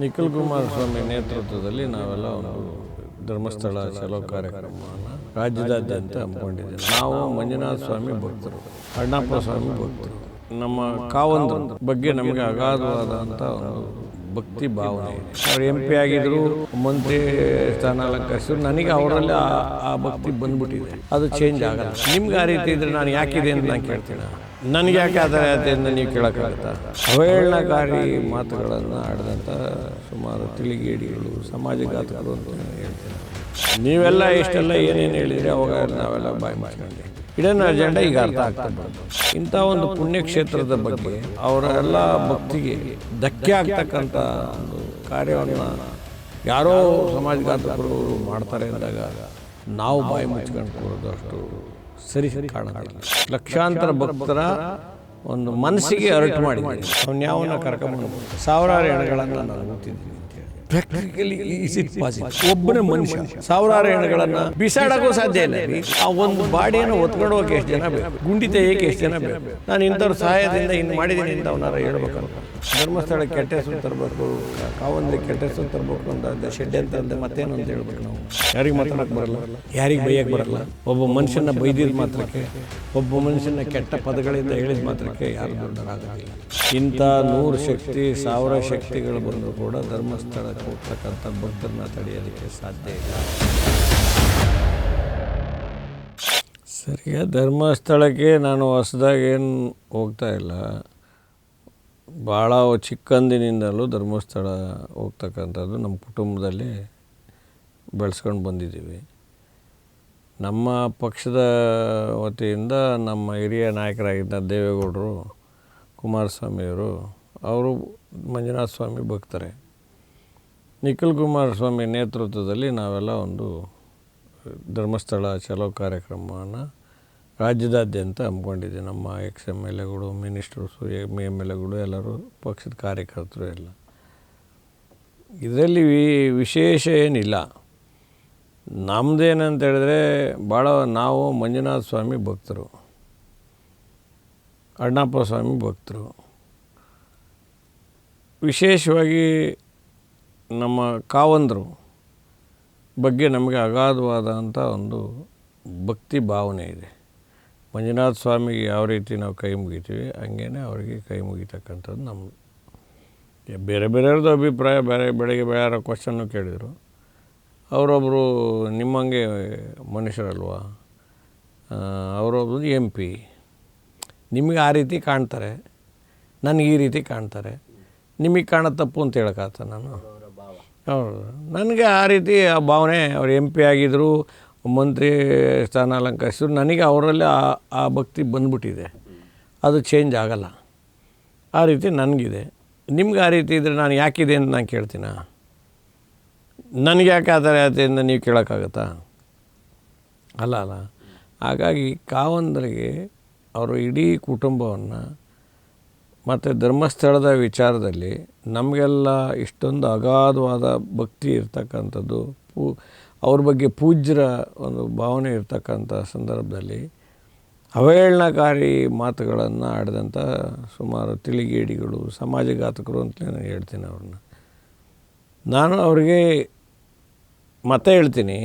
ನಿಖಿಲ್ ಕುಮಾರಸ್ವಾಮಿ ನೇತೃತ್ವದಲ್ಲಿ ನಾವೆಲ್ಲ ಒಂದು ಧರ್ಮಸ್ಥಳ ಚಲೋ ಕಾರ್ಯಕ್ರಮವನ್ನು ರಾಜ್ಯದಾದ್ಯಂತ ಹಮ್ಮಿಕೊಂಡಿದ್ದೇವೆ. ನಾವು ಮಂಜುನಾಥ ಸ್ವಾಮಿ ಭಕ್ತರು, ಅಣ್ಣಪ್ಪ ಸ್ವಾಮಿ ಭಕ್ತರು, ನಮ್ಮ ಕಾವಂದ್ರ ಬಗ್ಗೆ ನಮಗೆ ಅಗಾಧವಾದಂಥ ಒಂದು ಭಕ್ತಿ ಭಾವನೆ. ಅವ್ರು ಎಂ ಪಿ ಆಗಿದ್ರು ಮಂತ್ರಿ ಸ್ಥಾನ ಅಲಂಕರಿಸಿದ್ರು. ನನಗೆ ಅವರಲ್ಲಿ ಆ- ಆ ಭಕ್ತಿ ಬಂದ್ಬಿಟ್ಟಿದೆ. ಅದು ಚೇಂಜ್ ಆಗಲ್ಲ. ನಿಮ್ಗೆ ಆ ರೀತಿ ಇದ್ರೆ ನಾನು ಯಾಕಿದೆ ಅಂತ ನಾನು ಕೇಳ್ತೀನಿ. ನನಗೆ ಯಾಕೆ ಆ ಥರ ಆಯ್ತು ಅಂತ ನೀವು ಕೇಳೋಕ್ಕಾಗತ್ತಾ? ಅವಹೇಳನಕಾರಿ ಮಾತುಗಳನ್ನು ಆಡಿದಂಥ ಸುಮಾರು ತಿಳಿಗೇಡಿಗಳು ಸಮಾಜಘಾತಕರು ಅಂತ ಹೇಳ್ತೀನಿ. ನೀವೆಲ್ಲ ಇಷ್ಟೆಲ್ಲ ಏನೇನು ಹೇಳಿದ್ರೆ ಅವಾಗ ನಾವೆಲ್ಲ ಬಾಯಿ ಮಾಡ್ಕೊಂಡೆ ಇಡನ್ ಅಜೆಂಡಾ ಈಗ ಅರ್ಥ ಆಗ್ತಾ ಇಂಥ ಒಂದು ಪುಣ್ಯಕ್ಷೇತ್ರದ ಬಗ್ಗೆ ಅವರ ಎಲ್ಲ ಭಕ್ತಿಗೆ ಧಕ್ಕೆ ಆಗ್ತಕ್ಕಂಥ ಒಂದು ಕಾರ್ಯವನ್ನು ಯಾರೋ ಸಮಾಜಘಾತಕರು ಮಾಡ್ತಾರೆ ಅಂದಾಗ ನಾವು ಬಾಯಿ ಮುಚ್ಕೊಂಡು ಕೊಡೋದು ಅಷ್ಟು ಸರಿ ಸರಿ ಕಾಣೋದಿಲ್ಲ. ಲಕ್ಷಾಂತರ ಭಕ್ತರ ಒಂದು ಮನಸ್ಸಿಗೆ ಅರಟು ಮಾಡಿ ಅವನ್ಯಾವನ್ನ ಕರ್ಕೊಂಡು ಸಾವಿರಾರು ಎಣಗಳನ್ನು ನಾನು ಊತಿದ್ದೀನಿ. ಪ್ರಾಕ್ಟಿಕಲಿ ಈಸ್ ಇಟ್ ಪಾಸಿಬಲ್ ಒಬ್ಬನೇ ಮನುಷ್ಯ ಸಾವಿರಾರು ಹೆಣ್ಣುಗಳನ್ನ ಬಿಸಾಡಕ್ಕೂ ಸಾಧ್ಯ ಇಲ್ಲ. ರೀ ಆ ಒಂದು ಬಾಡಿಯನ್ನು ಒತ್ಕೊಂಡು ಹೋಗಕ್ಕೆ ಎಷ್ಟು ಜನ ಬೇಕು? ಗುಂಡಿತ ಏಕೆ ಎಷ್ಟು ಜನ ಬೇಕು? ನಾನು ಇಂಥವ್ರ ಸಹಾಯದಿಂದ ಇನ್ನು ಮಾಡಿದ್ದೀನಿ ಅಂತ ಅವನಾರ ಹೇಳ್ಬೇಕಲ್ಲ ಧರ್ಮಸ್ಥಳ ಕೆಟ್ಟ ಹೆಸರು ತರಬೇಕು ಕಾವಂದ್ರಿ ಕೆಟ್ಟ ಹೆಸರು ತರಬೇಕು ಅಂತ ಶೆಡ್ ಅಂತ ಅಂದ್ರೆ ಮತ್ತೇನು ಅಂತ ಹೇಳ್ಬೇಕು ನಾವು. ಯಾರಿಗೆ ಮಾತಾಡಕ್ಕೆ ಬರಲ್ಲ. ಯಾರಿಗೆ ಬೈಯಕ್ಕೆ ಬರಲ್ಲ. ಒಬ್ಬ ಮನುಷ್ಯನ ಬೈದಿದ ಮಾತ್ರಕ್ಕೆ ಒಬ್ಬ ಮನುಷ್ಯನ ಕೆಟ್ಟ ಪದಗಳಿಂದ ಹೇಳಿದ ಮಾತ್ರಕ್ಕೆ ಯಾರು ದೊಡ್ಡರಾಗಲಿಲ್ಲ ಇಂಥ ನೂರು ಶಕ್ತಿ ಸಾವಿರ ಶಕ್ತಿಗಳು ಬಂದರೂ ಕೂಡ ಧರ್ಮಸ್ಥಳಕ್ಕೆ ಹೋಗ್ತಕ್ಕಂಥ ಭಕ್ತರನ್ನ ತಡೆಯೋದಕ್ಕೆ ಸಾಧ್ಯ ಇಲ್ಲ. ಸರಿಯಾ ಧರ್ಮಸ್ಥಳಕ್ಕೆ ನಾನು ಹೊಸದಾಗೇನು ಹೋಗ್ತಾ ಇಲ್ಲ. ಭಾಳ ಚಿಕ್ಕಂದಿನಿಂದಲೂ ಧರ್ಮಸ್ಥಳ ಹೋಗ್ತಕ್ಕಂಥದ್ದು ನಮ್ಮ ಕುಟುಂಬದಲ್ಲಿ ಬೆಳೆಸ್ಕೊಂಡು ಬಂದಿದ್ದೀವಿ. ನಮ್ಮ ಪಕ್ಷದ ವತಿಯಿಂದ ನಮ್ಮ ಹಿರಿಯ ನಾಯಕರಾಗಿದ್ದ ದೇವೇಗೌಡರು, ಕುಮಾರಸ್ವಾಮಿಯವರು, ಅವರು ಮಂಜುನಾಥ ಸ್ವಾಮಿ ಭಕ್ತರೆ. ನಿಖಿಲ್ ಕುಮಾರಸ್ವಾಮಿ ನೇತೃತ್ವದಲ್ಲಿ ನಾವೆಲ್ಲ ಒಂದು ಧರ್ಮಸ್ಥಳ ಚಲೋ ಕಾರ್ಯಕ್ರಮವನ್ನು ರಾಜ್ಯದಾದ್ಯಂತ ಹಮ್ಮಿಕೊಂಡಿದೆ. ನಮ್ಮ ಎಕ್ಸ್ ಎಂ ಎಲ್ ಎಗಳು, ಮಿನಿಸ್ಟರ್ಸು ಎಂ ಎಂ ಎಲ್ ಎಗಳು, ಎಲ್ಲರೂ ಪಕ್ಷದ ಕಾರ್ಯಕರ್ತರು ಎಲ್ಲ. ಇದರಲ್ಲಿ ವಿಶೇಷ ಏನಿಲ್ಲ. ನಮ್ಮದೇನಂತ ಹೇಳಿದ್ರೆ ಭಾಳ ನಾವು ಮಂಜುನಾಥ ಸ್ವಾಮಿ ಭಕ್ತರು, ಅಣ್ಣಪ್ಪ ಸ್ವಾಮಿ ಭಕ್ತರು. ವಿಶೇಷವಾಗಿ ನಮ್ಮ ಕಾವಂದರು ಬಗ್ಗೆ ನಮಗೆ ಅಗಾಧವಾದಂಥ ಒಂದು ಭಕ್ತಿ ಭಾವನೆ ಇದೆ. ಮಂಜುನಾಥ ಸ್ವಾಮಿಗೆ ಯಾವ ರೀತಿ ನಾವು ಕೈ ಮುಗಿತೀವಿ ಹಂಗೇನೆ ಅವರಿಗೆ ಕೈ ಮುಗಿತಕ್ಕಂಥದ್ದು ನಮ್ಮ ಬೇರೆ ಬೇರೆಯವ್ರದ್ದು ಅಭಿಪ್ರಾಯ ಬೇರೆ ಬೆಳಗ್ಗೆ ಬೇರೆ ಕ್ವಶನ್ನು ಕೇಳಿದರು. ಅವರೊಬ್ಬರು ನಿಮ್ಮಂಗೆ ಮನುಷ್ಯರಲ್ವಾ? ಅವರೊಬ್ಬರು ಎಂ ಪಿ ನಿಮಗೆ ಆ ರೀತಿ ಕಾಣ್ತಾರೆ ನನಗೆ ಈ ರೀತಿ ಕಾಣ್ತಾರೆ. ನಿಮಗೆ ಕಾಣೋ ತಪ್ಪು ಅಂತ ಹೇಳೋಕ್ಕಾತ ನಾನು? ಹೌದು. ನನಗೆ ಆ ರೀತಿ ಆ ಭಾವನೆ ಅವ್ರು ಎಂ ಪಿ ಆಗಿದ್ದರು ಮಂತ್ರಿ ಸ್ಥಾನ ಅಲಂಕರಿಸಿದ್ರು. ನನಗೆ ಅವರಲ್ಲಿ ಆ ಆ ಭಕ್ತಿ ಬಂದ್ಬಿಟ್ಟಿದೆ. ಅದು ಚೇಂಜ್ ಆಗಲ್ಲ. ಆ ರೀತಿ ನನಗಿದೆ. ನಿಮ್ಗೆ ಆ ರೀತಿ ಇದ್ದರೆ ನಾನು ಯಾಕಿದೆ ಅಂತ ನಾನು ಕೇಳ್ತೀನ? ನನಗೆ ಯಾಕೆ ಆ ಥರ ಅಂತ ನೀವು ಕೇಳೋಕ್ಕಾಗತ್ತಾ? ಅಲ್ಲ ಅಲ್ಲ. ಹಾಗಾಗಿ ಕಾವಂದರಿಗೆ ಅವರು ಇಡೀ ಕುಟುಂಬವನ್ನು ಮತ್ತು ಧರ್ಮಸ್ಥಳದ ವಿಚಾರದಲ್ಲಿ ನಮಗೆಲ್ಲ ಇಷ್ಟೊಂದು ಅಗಾಧವಾದ ಭಕ್ತಿ ಇರ್ತಕ್ಕಂಥದ್ದು ಪೂ ಅವ್ರ ಬಗ್ಗೆ ಪೂಜ್ಯರ ಒಂದು ಭಾವನೆ ಇರ್ತಕ್ಕಂಥ ಸಂದರ್ಭದಲ್ಲಿ ಅವಹೇಳನಕಾರಿ ಮಾತುಗಳನ್ನು ಆಡಿದಂಥ ಸುಮಾರು ತಿಳಿಗೇಡಿಗಳು, ಸಮಾಜಘಾತಕರು ಅಂತಲೇ ನಾನು ಹೇಳ್ತೀನಿ ಅವ್ರನ್ನ. ನಾನು ಅವ್ರಿಗೆ ಮತ್ತೆ ಹೇಳ್ತೀನಿ,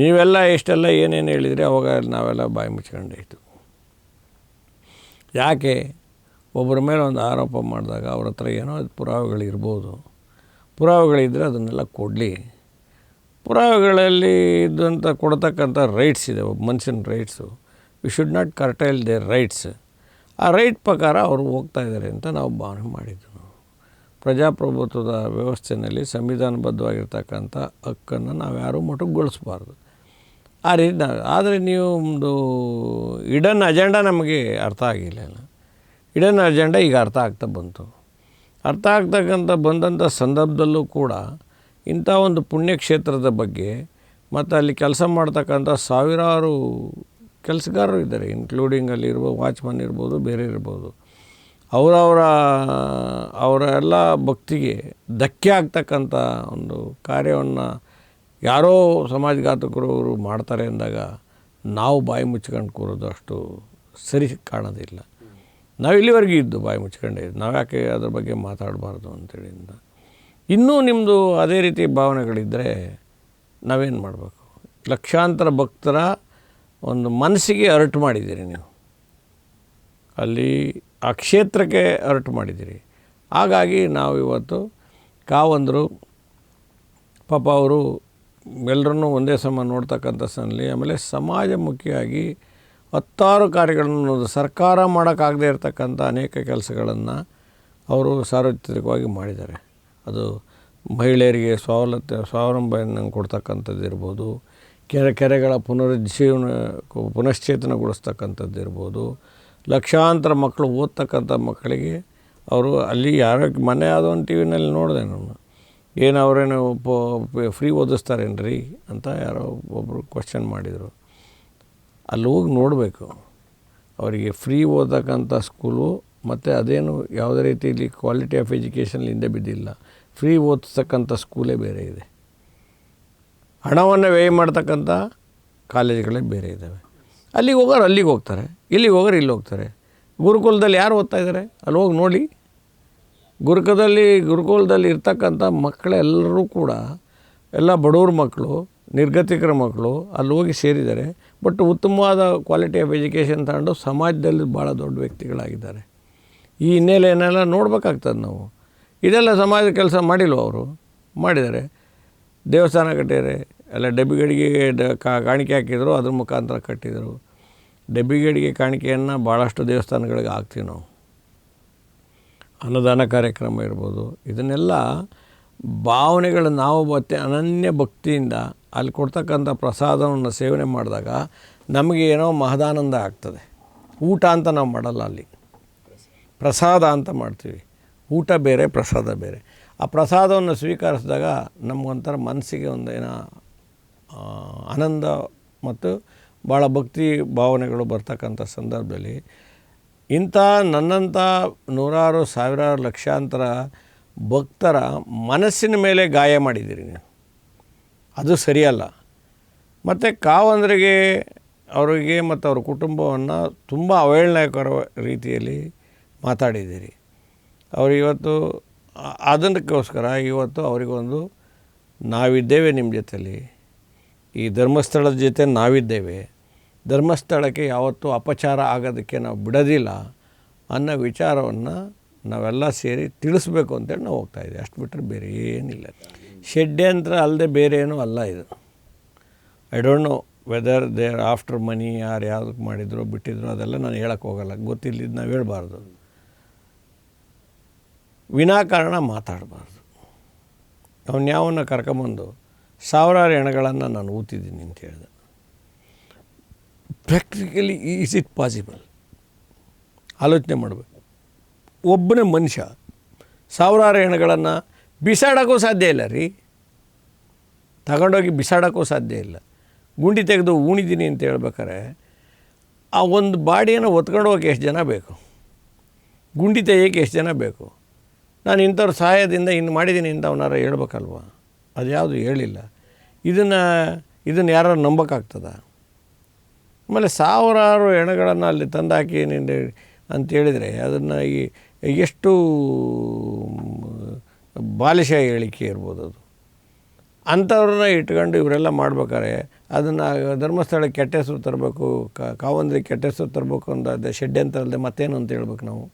ನೀವೆಲ್ಲ ಇಷ್ಟೆಲ್ಲ ಏನೇನು ಹೇಳಿದರೆ ಅವಾಗ ನಾವೆಲ್ಲ ಬಾಯಿ ಮುಚ್ಕೊಂಡಾಯ್ತು. ಯಾಕೆ? ಒಬ್ಬರ ಮೇಲೆ ಒಂದು ಆರೋಪ ಮಾಡಿದಾಗ ಅವ್ರ ಹತ್ರ ಏನೋ ಪುರಾವೆಗಳಿರ್ಬೋದು. ಪುರಾವೆಗಳಿದ್ದರೆ ಅದನ್ನೆಲ್ಲ ಕೊಡಲಿ. ಪುರಾವೆಗಳಲ್ಲಿ ಇದ್ದಂಥ ಕೊಡ್ತಕ್ಕಂಥ ರೈಟ್ಸ್ ಇದೆ, ಒಬ್ಬ ಮನುಷ್ಯನ rights we should not curtail their rights ಆ ರೈಟ್ ಪ್ರಕಾರ ಅವರು ಹೋಗ್ತಾ ಇದ್ದಾರೆ ಅಂತ ನಾವು ಭಾವನೆ ಮಾಡಿದ್ದು ಪ್ರಜಾಪ್ರಭುತ್ವದ ವ್ಯವಸ್ಥೆಯಲ್ಲಿ ಸಂವಿಧಾನಬದ್ಧವಾಗಿರ್ತಕ್ಕಂಥ ಹಕ್ಕನ್ನು ನಾವು ಯಾರೂ ಮೊಟಕುಗೊಳಿಸ್ಬಾರ್ದು. ಆ ರೀತಿ ನಾವು, ಆದರೆ ನೀವು ಒಂದು ಇಡನ್ ಅಜೆಂಡಾ ನಮಗೆ ಅರ್ಥ ಆಗಿಲ್ಲ ಇಡನ್ ಅಜೆಂಡಾ ಈಗ ಅರ್ಥ ಆಗ್ತಾ ಬಂತು. ಅರ್ಥ ಆಗ್ತಕ್ಕಂಥ ಬಂದಂಥ ಸಂದರ್ಭದಲ್ಲೂ ಕೂಡ ಇಂಥ ಒಂದು ಪುಣ್ಯಕ್ಷೇತ್ರದ ಬಗ್ಗೆ ಮತ್ತು ಅಲ್ಲಿ ಕೆಲಸ ಮಾಡ್ತಕ್ಕಂಥ ಸಾವಿರಾರು ಕೆಲಸಗಾರರು ಇದ್ದಾರೆ ಇನ್ಕ್ಲೂಡಿಂಗ್ ಅಲ್ಲಿ ಇರ್ಬೋದು ವಾಚ್ಮನ್ ಇರ್ಬೋದು, ಬೇರೆ ಇರ್ಬೋದು. ಅವರವರ, ಅವರ ಎಲ್ಲ ಭಕ್ತಿಗೆ ಧಕ್ಕೆ ಆಗ್ತಕ್ಕಂಥ ಒಂದು ಕಾರ್ಯವನ್ನು ಯಾರೋ ಸಮಾಜಘಾತಕರು ಅವರು ಮಾಡ್ತಾರೆ ಅಂದಾಗ ನಾವು ಬಾಯಿ ಮುಚ್ಕೊಂಡು ಕೂರೋದು ಅಷ್ಟು ಸರಿ ಕಾಣೋದಿಲ್ಲ. ನಾವು ಇಲ್ಲಿವರೆಗೂ ಇದ್ದು ಬಾಯಿ ಮುಚ್ಕೊಂಡೇ ನಾವು ಯಾಕೆ ಅದ್ರ ಬಗ್ಗೆ ಮಾತಾಡಬಾರ್ದು ಅಂತೇಳಿಂದ ಇನ್ನೂ ನಿಮ್ಮದು ಅದೇ ರೀತಿ ಭಾವನೆಗಳಿದ್ದರೆ ನಾವೇನು ಮಾಡಬೇಕು? ಲಕ್ಷಾಂತರ ಭಕ್ತರ ಒಂದು ಮನಸ್ಸಿಗೆ ಅರಟು ಮಾಡಿದ್ದೀರಿ ನೀವು. ಅಲ್ಲಿ ಆ ಕ್ಷೇತ್ರಕ್ಕೆ ಅರಟು ಮಾಡಿದ್ದೀರಿ. ಹಾಗಾಗಿ ನಾವು ಇವತ್ತು ಕಾವಂದರು, ಪಾಪ ಅವರು ಎಲ್ಲರನ್ನೂ ಒಂದೇ ಸಮ ನೋಡ್ತಕ್ಕಂಥ ಸನ್ನಲ್ಲಿ ಆಮೇಲೆ ಸಮಾಜಮುಖಿಯಾಗಿ ಹತ್ತಾರು ಕಾರ್ಯಗಳನ್ನು ಸರ್ಕಾರ ಮಾಡೋಕ್ಕಾಗದೇ ಇರತಕ್ಕಂಥ ಅನೇಕ ಕೆಲಸಗಳನ್ನು ಅವರು ಸಾರ್ವತ್ರಿಕವಾಗಿ ಮಾಡಿದ್ದಾರೆ. ಅದು ಮಹಿಳೆಯರಿಗೆ ಸ್ವಾವಲತೆ ಸ್ವಾವಲಂಬನೆಯನ್ನು ಕೊಡ್ತಕ್ಕಂಥದ್ದು ಇರ್ಬೋದು, ಕೆರೆ, ಕೆರೆಗಳ ಪುನರುಜ್ಜೀವನ ಪುನಶ್ಚೇತನಗೊಳಿಸ್ತಕ್ಕಂಥದ್ದು ಇರ್ಬೋದು, ಲಕ್ಷಾಂತರ ಮಕ್ಕಳು ಓದ್ತಕ್ಕಂಥ ಮಕ್ಕಳಿಗೆ ಅವರು ಅಲ್ಲಿ ಯಾರೋ ಮನೆ ಆದ ಒಂದು ಟಿ ವಿನಲ್ಲಿ ನೋಡಿದೆ ನಾನು. ಏನು ಅವರೇನು ಫ್ರೀ ಓದಿಸ್ತಾರೇನ್ರಿ ಅಂತ ಯಾರೋ ಒಬ್ಬರು ಕ್ವಶನ್ ಮಾಡಿದರು. ಅಲ್ಲಿ ಹೋಗಿ ನೋಡಬೇಕು. ಅವರಿಗೆ ಫ್ರೀ ಓದಕ್ಕಂಥ ಸ್ಕೂಲು ಮತ್ತು ಅದೇನು ಯಾವುದೇ ರೀತಿಯಲ್ಲಿ ಕ್ವಾಲಿಟಿ ಆಫ್ ಎಜುಕೇಷನ್ ಹಿಂದೆ ಬಿದ್ದಿಲ್ಲ. ಫ್ರೀ ಓದಿಸ್ತಕ್ಕಂಥ ಸ್ಕೂಲೇ ಬೇರೆ ಇದೆ. ಹಣವನ್ನು ವ್ಯಯ ಮಾಡ್ತಕ್ಕಂಥ ಕಾಲೇಜ್ಗಳೇ ಬೇರೆ ಇದ್ದಾವೆ ಅಲ್ಲಿಗೆ ಹೋಗೋರು ಅಲ್ಲಿಗೆ ಹೋಗ್ತಾರೆ, ಇಲ್ಲಿಗೆ ಹೋಗೋರು ಇಲ್ಲಿ ಹೋಗ್ತಾರೆ. ಗುರುಕುಲದಲ್ಲಿ ಯಾರು ಓದ್ತಾ ಇದ್ದಾರೆ ಅಲ್ಲಿ ಹೋಗಿ ನೋಡಿ. ಗುರುಕದಲ್ಲಿ ಗುರುಕುಲದಲ್ಲಿ ಇರ್ತಕ್ಕಂಥ ಮಕ್ಕಳೆಲ್ಲರೂ ಕೂಡ, ಎಲ್ಲ ಬಡವ್ರ ಮಕ್ಕಳು, ನಿರ್ಗತಿಕರ ಮಕ್ಕಳು ಅಲ್ಲಿ ಹೋಗಿ ಸೇರಿದ್ದಾರೆ. ಬಟ್ ಉತ್ತಮವಾದ ಕ್ವಾಲಿಟಿ ಆಫ್ ಎಜುಕೇಷನ್ ತಗೊಂಡು ಸಮಾಜದಲ್ಲಿ ಭಾಳ ದೊಡ್ಡ ವ್ಯಕ್ತಿಗಳಾಗಿದ್ದಾರೆ. ಈ ಹಿನ್ನೆಲೆಯನ್ನೆಲ್ಲ ನೋಡ್ಬೇಕಾಗ್ತದೆ ನಾವು. ಇದೆಲ್ಲ ಸಮಾಜ ಕೆಲಸ ಮಾಡಿಲ್ವ ಅವರು? ಮಾಡಿದ್ದಾರೆ. ದೇವಸ್ಥಾನ ಕಟ್ಟಿದ್ದಾರೆ. ಎಲ್ಲ ಡಬ್ಬಿಗಡಿಗೆ ಡ ಕಾಣಿಕೆ ಹಾಕಿದ್ರು, ಅದ್ರ ಮುಖಾಂತರ ಕಟ್ಟಿದರು. ಡಬ್ಬಿಗಡಿಗೆ ಕಾಣಿಕೆಯನ್ನು ಭಾಳಷ್ಟು ದೇವಸ್ಥಾನಗಳಿಗೆ ಹಾಕ್ತೀವಿ ನಾವು. ಅನ್ನದಾನ ಕಾರ್ಯಕ್ರಮ ಇರ್ಬೋದು. ಇದನ್ನೆಲ್ಲ ಭಾವನೆಗಳು ನಾವು ಮತ್ತೆ ಅನನ್ಯ ಭಕ್ತಿಯಿಂದ ಅಲ್ಲಿ ಕೊಡ್ತಕ್ಕಂಥ ಪ್ರಸಾದವನ್ನು ಸೇವನೆ ಮಾಡಿದಾಗ ನಮಗೆ ಏನೋ ಮಹದಾನಂದ ಆಗ್ತದೆ. ಊಟ ಅಂತ ನಾವು ಮಾಡಲ್ಲ ಅಲ್ಲಿ. ಪ್ರಸಾದ ಅಂತ ಮಾಡ್ತೀವಿ. ಊಟ ಬೇರೆ, ಪ್ರಸಾದ ಬೇರೆ. ಆ ಪ್ರಸಾದವನ್ನು ಸ್ವೀಕರಿಸಿದಾಗ ನಮಗೊಂಥರ ಮನಸ್ಸಿಗೆ ಒಂದೇನ ಆನಂದ ಮತ್ತು ಭಾಳ ಭಕ್ತಿ ಭಾವನೆಗಳು ಬರ್ತಕ್ಕಂಥ ಸಂದರ್ಭದಲ್ಲಿ ಇಂಥ ನನ್ನಂಥ ನೂರಾರು, ಸಾವಿರಾರು ಲಕ್ಷಾಂತರ ಭಕ್ತರ ಮನಸ್ಸಿನ ಮೇಲೆ ಗಾಯ ಮಾಡಿದ್ದೀರಿ ನೀವು. ಅದು ಸರಿಯಲ್ಲ. ಮತ್ತು ಕಾವಂದ್ರಿಗೆ ಅವರಿಗೆ ಮತ್ತು ಅವ್ರ ಕುಟುಂಬವನ್ನು ತುಂಬ ಅವಹೇಳನಕರ ರೀತಿಯಲ್ಲಿ ಮಾತಾಡಿದ್ದೀರಿ. ಅವರು ಇವತ್ತು ಅದಕ್ಕೋಸ್ಕರ ಇವತ್ತು ಅವರಿಗೊಂದು ನಾವಿದ್ದೇವೆ ನಿಮ್ಮ ಜೊತೆಯಲ್ಲಿ ಈ ಧರ್ಮಸ್ಥಳದ ಜೊತೆ ನಾವಿದ್ದೇವೆ. ಧರ್ಮಸ್ಥಳಕ್ಕೆ ಯಾವತ್ತೂ ಅಪಚಾರ ಆಗೋದಕ್ಕೆ ನಾವು ಬಿಡೋದಿಲ್ಲ ಅನ್ನೋ ವಿಚಾರವನ್ನು ನಾವೆಲ್ಲ ಸೇರಿ ತಿಳಿಸ್ಬೇಕು ಅಂತೇಳಿ ನಾವು ಹೋಗ್ತಾಯಿದ್ದೀವಿ ಅಷ್ಟು ಬಿಟ್ಟರೆ ಬೇರೆ ಏನಿಲ್ಲ. ಷಡ್ಯಂತ್ರ ಅಲ್ಲದೆ ಬೇರೆ ಏನೂ ಅಲ್ಲ ಇದು. I don't know whether they're after money ಯಾರು ಯಾವ್ದಕ್ಕೆ ಮಾಡಿದ್ರು, ಬಿಟ್ಟಿದ್ರು, ಅದೆಲ್ಲ ನಾನು ಹೇಳಕ್ಕೆ ಹೋಗಲ್ಲ. ಗೊತ್ತಿಲ್ಲದಿದ್ದು ನಾವು ಹೇಳ್ಬಾರ್ದು. ವಿನಾಕಾರಣ ಮಾತಾಡಬಾರ್ದು. ಅವನು ಯಾವನ್ನ ಕರ್ಕೊಂಬಂದು ಸಾವಿರಾರು ಎಣಗಳನ್ನು ನಾನು ಊತಿದ್ದೀನಿ ಅಂತ ಹೇಳಿದೆ. ಪ್ರಾಕ್ಟಿಕಲಿ ಈಸ್ ಇಟ್ ಪಾಸಿಬಲ್ ಆಲೋಚನೆ ಮಾಡಬೇಕು. ಒಬ್ಬನೇ ಮನುಷ್ಯ ಸಾವಿರಾರು ಎಣಗಳನ್ನು ಬಿಸಾಡೋಕ್ಕೂ ಸಾಧ್ಯ ಇಲ್ಲ ರೀ. ತಗೊಂಡೋಗಿ ಬಿಸಾಡೋಕ್ಕೂ ಸಾಧ್ಯ ಇಲ್ಲ. ಗುಂಡಿ ತೆಗೆದು ಉಣಿದ್ದೀನಿ ಅಂತ ಹೇಳ್ಬೇಕಾರೆ ಆ ಒಂದು ಬಾಡಿಯನ್ನು ಹೊತ್ಕೊಂಡು ಹೋಗಕ್ಕೆ ಎಷ್ಟು ಜನ ಬೇಕು? ಗುಂಡಿ ತೆಗೆಯೋಕ್ಕೆ ಎಷ್ಟು ಜನ ಬೇಕು? ನಾನು ಇಂಥವ್ರ ಸಹಾಯದಿಂದ ಇನ್ನು ಮಾಡಿದ್ದೀನಿ ಇಂಥವನಾರ ಹೇಳ್ಬೇಕಲ್ವ? ಅದು ಯಾವುದು ಹೇಳಿಲ್ಲ. ಇದನ್ನು ಇದನ್ನು ಯಾರು ನಂಬಕ್ಕಾಗ್ತದ? ಆಮೇಲೆ ಸಾವಿರಾರು ಹೆಣಗಳನ್ನು ಅಲ್ಲಿ ತಂದಾಕಿ ನಿಂದೆ ಅಂತೇಳಿದರೆ ಅದನ್ನು ಈ, ಎಷ್ಟು ಬಾಲಿಶ ಹೇಳಿಕೆ ಇರ್ಬೋದು ಅದು. ಅಂಥವ್ರನ್ನ ಇಟ್ಕೊಂಡು ಇವರೆಲ್ಲ ಮಾಡ್ಬೇಕಾರೆ ಅದನ್ನು ಧರ್ಮಸ್ಥಳಕ್ಕೆ ಕೆಟ್ಟ ಹೆಸರು ತರಬೇಕು ಕಾವಂದ್ರಿ ಕೆಟ್ಟ ಹೆಸರು ತರಬೇಕು ಅಂತ ಅಂತ ಅಲ್ಲದೆ ಮತ್ತೇನು ಅಂತ ಹೇಳ್ಬೇಕು ನಾವು?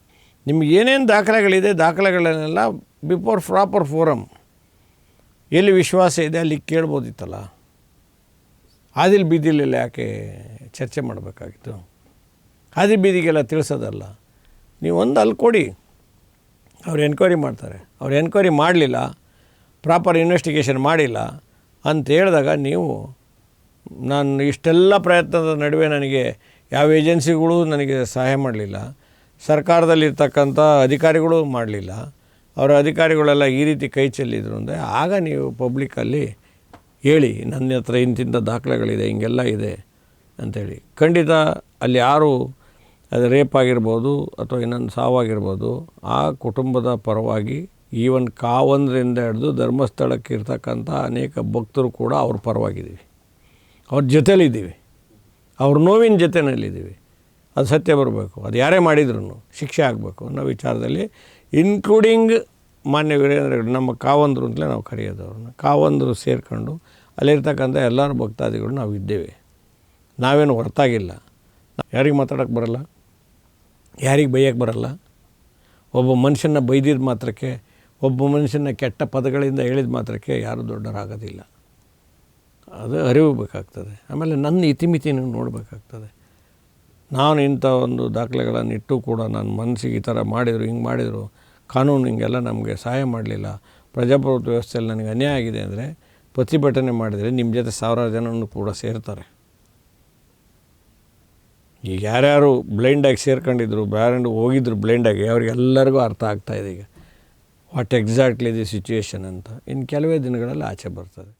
ನಿಮ್ಗೆ ಏನೇನು ದಾಖಲೆಗಳಿದೆ, ದಾಖಲೆಗಳನ್ನೆಲ್ಲ ಬಿಫೋರ್ ಪ್ರಾಪರ್ ಫೋರಮ್ ಎಲ್ಲಿ ವಿಶ್ವಾಸ ಇದೆ ಅಲ್ಲಿ ಕೇಳ್ಬೋದಿತ್ತಲ್ಲ? ಆದಿಲ್ ಬೀದಿಲೆಲ್ಲ ಯಾಕೆ ಚರ್ಚೆ ಮಾಡಬೇಕಾಗಿತ್ತು? ಆದಿ ಬೀದಿಗೆಲ್ಲ ತಿಳಿಸೋದಲ್ಲ. ನೀವು ಒಂದು ಅಲ್ಲಿ ಕೊಡಿ. ಅವ್ರು ಎನ್ಕ್ವೈರಿ ಮಾಡ್ತಾರೆ. ಅವ್ರು ಎನ್ಕ್ವೈರಿ ಮಾಡಲಿಲ್ಲ ಪ್ರಾಪರ್ ಇನ್ವೆಸ್ಟಿಗೇಷನ್ ಮಾಡಿಲ್ಲ ಅಂತ ಹೇಳಿದಾಗ ನೀವು, ನಾನು ಇಷ್ಟೆಲ್ಲ ಪ್ರಯತ್ನದ ನಡುವೆ ನನಗೆ ಯಾವ ಏಜೆನ್ಸಿಗಳು ನನಗೆ ಸಹಾಯ ಮಾಡಲಿಲ್ಲ. ಸರ್ಕಾರದಲ್ಲಿರ್ತಕ್ಕಂಥ ಅಧಿಕಾರಿಗಳು ಮಾಡಲಿಲ್ಲ. ಅವರ ಅಧಿಕಾರಿಗಳೆಲ್ಲ ಈ ರೀತಿ ಕೈ ಚೆಲ್ಲಿದ್ರು ಅಂದರೆ ಆಗ ನೀವು ಪಬ್ಲಿಕ್ಕಲ್ಲಿ ಹೇಳಿ, ನನ್ನ ಹತ್ರ ಇಂತಿಂಥ ದಾಖಲೆಗಳಿದೆ, ಹಿಂಗೆಲ್ಲ ಇದೆ ಅಂಥೇಳಿ ಖಂಡಿತ ಅಲ್ಲಿ ಯಾರು ಅದು ರೇಪ್ ಆಗಿರ್ಬೋದು ಅಥವಾ ಇನ್ನೊಂದು ಸಾವಾಗಿರ್ಬೋದು, ಆ ಕುಟುಂಬದ ಪರವಾಗಿ ಈವನ್ ಕಾವಂದ್ರಿಂದ ಹಿಡಿದು ಧರ್ಮಸ್ಥಳಕ್ಕೆ ಇರ್ತಕ್ಕಂಥ ಅನೇಕ ಭಕ್ತರು ಕೂಡ ಅವ್ರ ಪರವಾಗಿದ್ದೀವಿ. ಅವ್ರ ಜೊತೇಲಿದ್ದೀವಿ ಅವ್ರ ನೋವಿನ ಜೊತೆಯಲ್ಲಿದ್ದೀವಿ. ಅದು ಸತ್ಯ ಬರಬೇಕು. ಅದು ಯಾರೇ ಮಾಡಿದ್ರು ಶಿಕ್ಷೆ ಆಗಬೇಕು ಅನ್ನೋ ವಿಚಾರದಲ್ಲಿ ಇನ್ಕ್ಲೂಡಿಂಗ್ ಮಾನ್ಯ ವೀರೇಂದ್ರ ನಮ್ಮ ಕಾವಂದರು ಅಂತಲೇ ನಾವು ಕರೆಯೋದು ಅವ್ರನ್ನ. ಕಾವಂದರು ಸೇರಿಕೊಂಡು ಅಲ್ಲಿರ್ತಕ್ಕಂಥ ಎಲ್ಲರ ಭಕ್ತಾದಿಗಳು ನಾವು ಇದ್ದೇವೆ. ನಾವೇನು ಹೊರತಾಗಿಲ್ಲ. ಯಾರಿಗೆ ಮಾತಾಡೋಕ್ಕೆ ಬರಲ್ಲ. ಯಾರಿಗೆ ಬೈಯಕ್ಕೆ ಬರಲ್ಲ. ಒಬ್ಬ ಮನುಷ್ಯನ ಬೈದಿದ ಮಾತ್ರಕ್ಕೆ, ಒಬ್ಬ ಮನುಷ್ಯನ ಕೆಟ್ಟ ಪದಗಳಿಂದ ಹೇಳಿದ ಮಾತ್ರಕ್ಕೆ ಯಾರೂ ದೊಡ್ಡರಾಗೋದಿಲ್ಲ. ಅದು ಅರಿವು ಬೇಕಾಗ್ತದೆ. ಆಮೇಲೆ ನನ್ನ ಇತಿಮಿತಿನ ನೋಡಬೇಕಾಗ್ತದೆ. ನಾನು ಇಂಥ ಒಂದು ದಾಖಲೆಗಳನ್ನು ಇಟ್ಟು ಕೂಡ ನನ್ನ ಮನಸ್ಸಿಗೆ ಈ ಥರ ಮಾಡಿದರು, ಹಿಂಗೆ ಮಾಡಿದರು, ಕಾನೂನು ಹಿಂಗೆಲ್ಲ ನಮಗೆ ಸಹಾಯ ಮಾಡಲಿಲ್ಲ. ಪ್ರಜಾಪ್ರಭುತ್ವ ವ್ಯವಸ್ಥೆಯಲ್ಲಿ ನನಗೆ ಅನ್ಯಾಯ ಆಗಿದೆ ಅಂದರೆ ಪ್ರತಿಭಟನೆ ಮಾಡಿದರೆ ನಿಮ್ಮ ಜೊತೆ ಸಾವಿರಾರು ಜನನೂ ಕೂಡ ಸೇರ್ತಾರೆ. ಈಗ ಯಾರ್ಯಾರು ಬ್ಲೈಂಡಾಗಿ ಸೇರ್ಕೊಂಡಿದ್ರು, ಬ್ಯಾರಂಡ್ ಹೋಗಿದ್ರು ಬ್ಲೈಂಡಾಗಿ, ಅವ್ರಿಗೆಲ್ಲರಿಗೂ ಅರ್ಥ ಆಗ್ತಾಯಿದೆ ಈಗ. ವಾಟ್ ಎಕ್ಸಾಕ್ಟ್ಲಿ ದಿ ಸಿಚುವೇಶನ್ ಅಂತ. ಇನ್ನು ಕೆಲವೇ ದಿನಗಳಲ್ಲಿ ಆಚೆ ಬರ್ತದೆ.